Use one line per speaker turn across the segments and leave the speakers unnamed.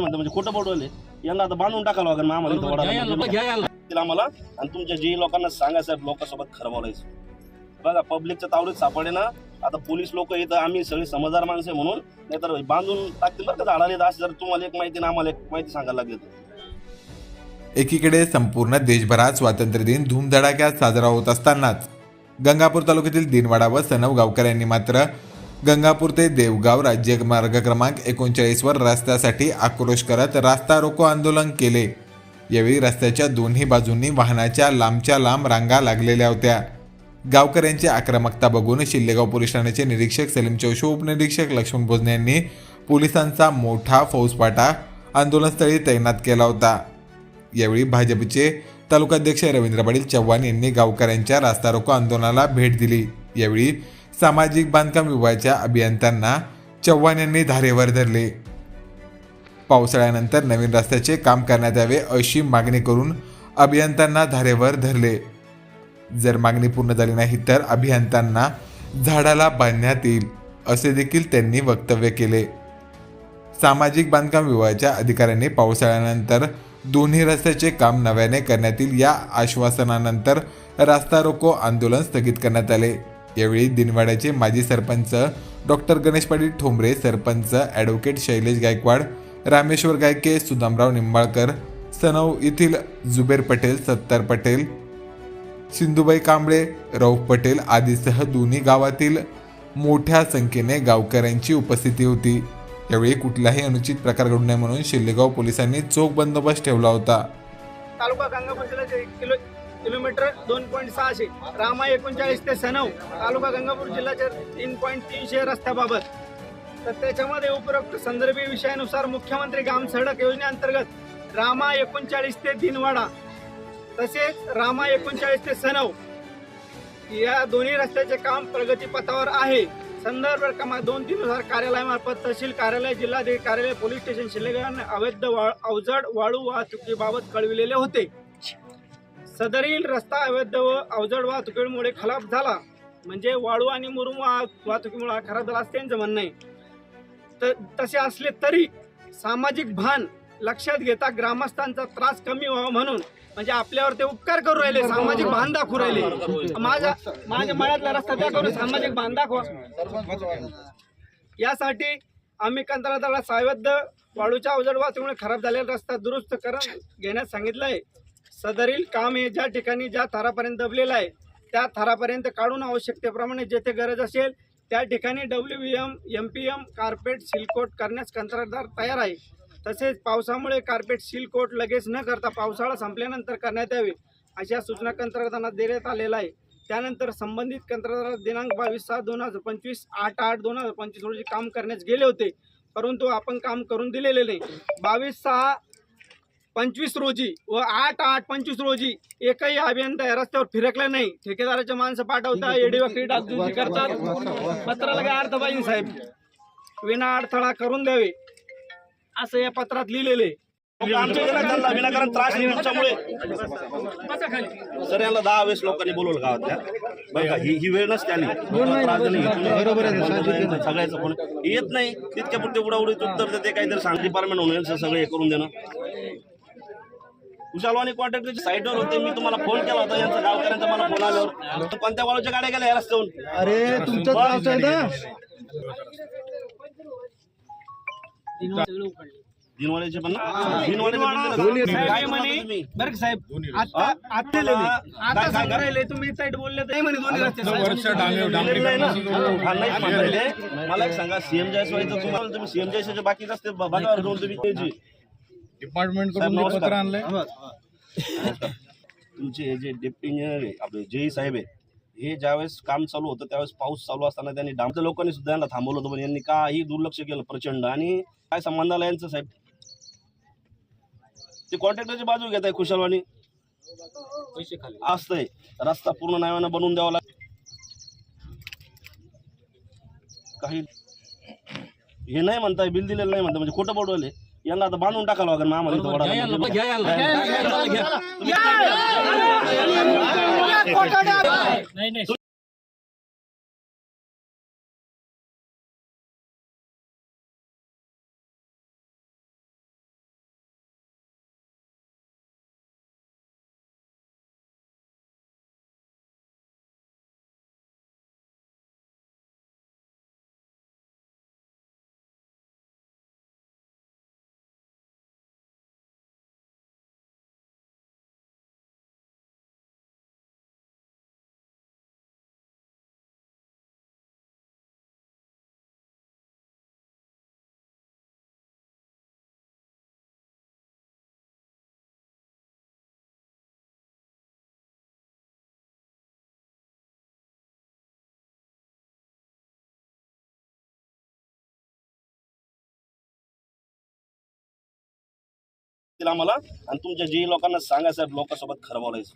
नाही म्हणते म्हणजे खोटं पडवले यांना आता बांधून टाकावं लागेल आम्हाला इथं वडाला आम्हाला. आणि तुमच्या जे लोकांना सांगा साहेब लोकांसोबत खरं बोलायचं. बघा पब्लिकच्या तावडीत सापडे ना आता पोलीस लोक येतं आम्ही सगळे समजदार माणसं आहे म्हणून नाहीतर बांधून टाकतील बरं का झाडाला असं जर तुम्हाला एक माहिती ना आम्हाला एक माहिती सांगायला लागली.
एकीकडे संपूर्ण देशभरात स्वातंत्र्य दिन धूमधडाक्यात साजरा होत असतानाच गंगापूर तालुक्यातील दिनवाडा व सनव गावकऱ्यांनी मात्र गंगापूर ते देवगाव राज्य मार्ग क्रमांक एकोणचाळीसवर रस्त्यासाठी आक्रोश करत रास्ता रोको आंदोलन केले. यावेळी रस्त्याच्या दोन्ही बाजूंनी वाहनाच्या लांबच्या लांब रांगा लागलेल्या होत्या. गावकऱ्यांची आक्रमकता बघून शिल्लेगाव पोलीस ठाण्याचे निरीक्षक सलीम चौशू उपनिरीक्षक लक्ष्मण भोजने यांनी पोलिसांचा मोठा फौजपाटा आंदोलनस्थळी तैनात केला होता. यावेळी भाजपचे तालुकाध्यक्ष रवींद्र पाटील चव्हाण यांनी गावकऱ्यांच्या रास्ता रोको आंदोलनाला भेट दिली. यावेळी सामाजिक बांधकाम विभागाच्या अभियंत्यांना चव्हाण यांनी धारेवर धरले. पावसाळ्यानंतर नवीन रस्त्याचे काम करण्यात यावे अशी मागणी करून अभियंत्यांना धारेवर धरले. जर मागणी पूर्ण झाली नाही तर अभियंत्यांना झाडाला बांधण्यात येईल असे देखील त्यांनी वक्तव्य केले. सामाजिक बांधकाम विभागाच्या अधिकाऱ्यांनी पावसाळ्यानंतर दोन्ही रस्त्याचे काम नव्याने करण्यात येईल या आश्वासनानंतर रास्ता रोको आंदोलन स्थगित करण्यात आले. यावेळी दिनवाड्याचे माजी सरपंच डॉक्टर गणेश पाटील ठोंबरे सरपंच ॲडव्होकेट शैलेश गायकवाड रामेश्वर गायके सुदामराव निंबाळकर सनव येथील जुबेर पटेल सत्तार पटेल सिंधुबाई कांबळे रौफ पटेल आदीसह दोन्ही गावातील मोठ्या संख्येने गावकऱ्यांची उपस्थिती होती. यावेळी कुठलाही अनुचित प्रकार घडू नये म्हणून शिल्लेगाव पोलिसांनी चोख बंदोबस्त ठेवला होता.
तालुका किलोमीटर दोन पॉईंट सहाशे रामा एकोणचाळीस ते सनव तालुका गंगापूर जिल्ह्याच्या तीन पॉईंट तीनशे रस्त्याबाबत. तर त्याच्यामध्ये उपरोक्त संदर्भी विषयानुसार मुख्यमंत्री ग्राम सडक योजनेअंतर्गत रामा एकोणचाळीस ते दिनवाडा तसेच रामा एकोणचाळीस ते सनव या दोन्ही रस्त्याचे काम प्रगतीपथावर आहे. संदर्भ क्रमांक दोन तीन हजार कार्यालयामार्फत तहसील कार्यालय जिल्हाधिकारी कार्यालय पोलीस स्टेशन शिल्लेगाव अवैध वा- अवजड वाळू वाहतुकीबाबत कळविलेले होते. सदरील रस्ता अवैध व अवजड वाहतुकीमुळे खराब झाला. म्हणजे वाळू आणि मुरुम वाह- वाहतुकीमुळे खराब झाला असं त्यांचं म्हणणं आहे. तर तसे असले तरी सामाजिक भान लक्षात घेता ग्रामस्थांचा त्रास कमी व्हावा म्हणून म्हणजे आपल्यावर ते उपकार करू राहिले सामाजिक भान दाखवू राहिले. माझा माझ्या मळ्यातला रस्ता त्या करून सामाजिक भान दाखवा. यासाठी आम्ही कंत्राटाला सावध वाळूच्या अवजड वाहतुकीमुळे खराब झालेला रस्ता दुरुस्त करून घेण्यास सांगितलं आहे सदरील काम हे ज्या ठिकाणी ज्या थरापर्यंत दबलेलं आहे त्या थरापर्यंत काढून आवश्यकतेप्रमाणे जेथे गरज असेल त्या ठिकाणी W V M M P M carpet seal coat करण्यास कंत्राटदार तयार आहे. तसेच पावसामुळे कार्पेट सिलकोट लगेच न करता पावसाळा संपल्यानंतर करण्यात यावे अशा सूचना कंत्राटदारांना देण्यात आलेल्या आहे त्यानंतर संबंधित कंत्राटदार दिनांक बावीस सहा दोन हजार पंचवीस आठ आठ दोन हजार पंचवीस रोजी काम करण्यास गेले होते परंतु आपण काम करून दिलेले नाही. बावीस सहा पंचवीस रोजी व आठ आठ पंचवीस रोजी एकही अभियंता या रस्त्यावर फिरकला नाही. ठेकेदाराचे माणसं पाठवता एडीवा क्रीडा करतात. पत्राला काय अर्थ पाहिजे साहेब? विना अडथळा करून द्यावे. असं या पत्रात लिहिलेले
आमच्या विनाकारण त्रास सर यांना दहा वेळेस लोकांनी बोलवलं गावातल्या. बरं का ही ही वेळ नसते आली. बरोबर आहे. सगळ्याचं पण येत नाही. तितक्या पुरते उडाउडीत उत्तर देते काहीतरी सांग डिपार्टमेंट यांचं सगळं हे करून देणं. कुशालवाणी कॉन्ट्रॅक्टरच्या साईडवर होते मी तुम्हाला फोन केला होता यांचा गावकऱ्यांचा मला फोन आल्यावर तर कोणत्या वाळूच्या गाड्या गेल्या या रस्त्यावरून
अरे तुमचं त्रास आहे ना
दिनवाड्याचे पण ना दिनवाड्याचे
काय म्हणे बरं का साहेब आता आता लिहिले. आता
काय-
सांगू राहिले तुम्ही साईड बोलले तर म्हणे दोन्ही रस्ते.
हा. मला एक सांगा सीएम जयस्वाईचं तुम्हाला तुम्ही सीएम जयस्वाईचे बाकी रस्ते ब- बघा घेऊन तुम्ही ते जे- डिपार्टमेंटकडून.
पत्र आणलंय.
तुमचे हे जे डेप्टी इंजिनियर आहे आपले जेई साहेब आहे हे ज्यावेळेस काम चालू होतं त्यावेळेस पाऊस चालू असताना त्यांनी डामच्या लोकांनी सुद्धा यांना थांबवलं होतं पण यांनी काही दुर्लक्ष केलं प्रचंड. आणि काय संबंध आला यांचं साहेब? ते कॉन्ट्रॅक्टरची बाजू घेत आहे कुशलवाणी असतंय. रस्ता पूर्ण नव्यानं बनवून द्यावा लाग काही हे नाही म्हणताय बिल दिलेलं नाही म्हणताय म्हणजे खोटं पडवले यांना आता बांधून टाकावं लागेल आम्हाला इथं वडाला. लागतील आम्हाला. आणि तुमच्या जे लोकांना सांगा साहेब लोकांसोबत खरं बोलायचं.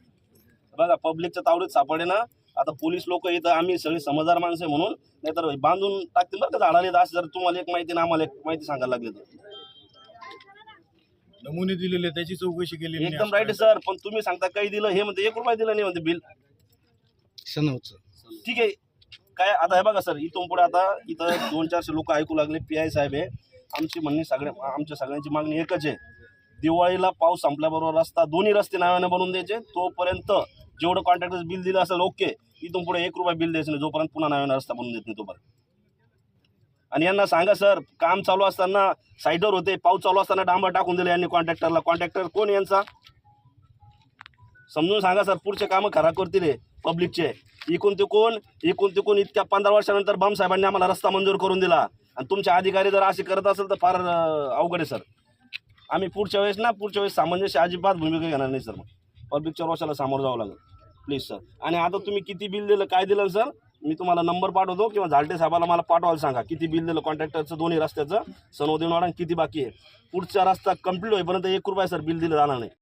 बघा पब्लिकच्या तावडीत सापडे ना आता पोलीस लोक येतं आम्ही सगळे समजदार माणसं आहे म्हणून नाहीतर बांधून टाकतील बरं का झाडाले असं जर तुम्हाला एक माहिती ना आम्हाला एक माहिती सांगायला लागली तर.
नमुने दिलेले त्याची चौकशी केली
एकदम राईट सर पण तुम्ही सांगता काही दिलं हे म्हणते एक रुपया दिला नाही म्हणते बिल ठीक आहे. काय आता हे बघा सर इथून पुढे आता इथं दोन चारशे लोक ऐकू लागले. पी आय साहेब आहे. आमची म्हणणी सगळ्या आमच्या सगळ्यांची मागणी एकच आहे. दिवाळीला पाऊस संपल्याबरोबर रस्ता दोन्ही रस्ते नावाने बनवून द्यायचे. तोपर्यंत जेवढं कॉन्ट्रॅक्टर बिल दिलं असेल ओके इथून पुढे एक रुपया बिल द्यायचं नाही. जोपर्यंत पुन्हा नव्याने रस्ता बनवून देत नाही तोपर्यंत. आणि यांना सांगा सर काम चालू असताना साईडवर होते. पाऊस चालू असताना डांबर टाकून दिले यांनी कॉन्ट्रॅक्टरला कॉन्ट्रॅक्टर कोण यांचा? समजून सांगा सर पुढचे कामं खराब करतील पब्लिकचे इकून तिकून इकून तिकून इतक्या पंधरा वर्षानंतर बमसाहेबांनी आम्हाला रस्ता मंजूर करून दिला. आणि तुमचे अधिकारी जर असे करत असेल तर फार अवघड आहे सर. आम्ही पुढच्या वेळेस ना पुढच्या वेळेस सामंजस्य अजिबात भूमिका घेणार नाही सर. मग पब्लिकच्या रोषाला सामोरं जावं लागेल. प्लीज सर आणि आता तुम्ही किती बिल दिलं काय दिलं सर मी तुम्हाला नंबर पाठवतो किंवा झालटे साहेबाला मला पाठवायला सांगा. किती बिल दिलं कॉन्ट्रॅक्टरचं दोन्ही रस्त्याचं? सनोदिनवाडा किती बाकी आहे? पुढचा रस्ता कंप्लीट होईपर्यंत एक रुपया सर बिल दिलं जाणार नाही.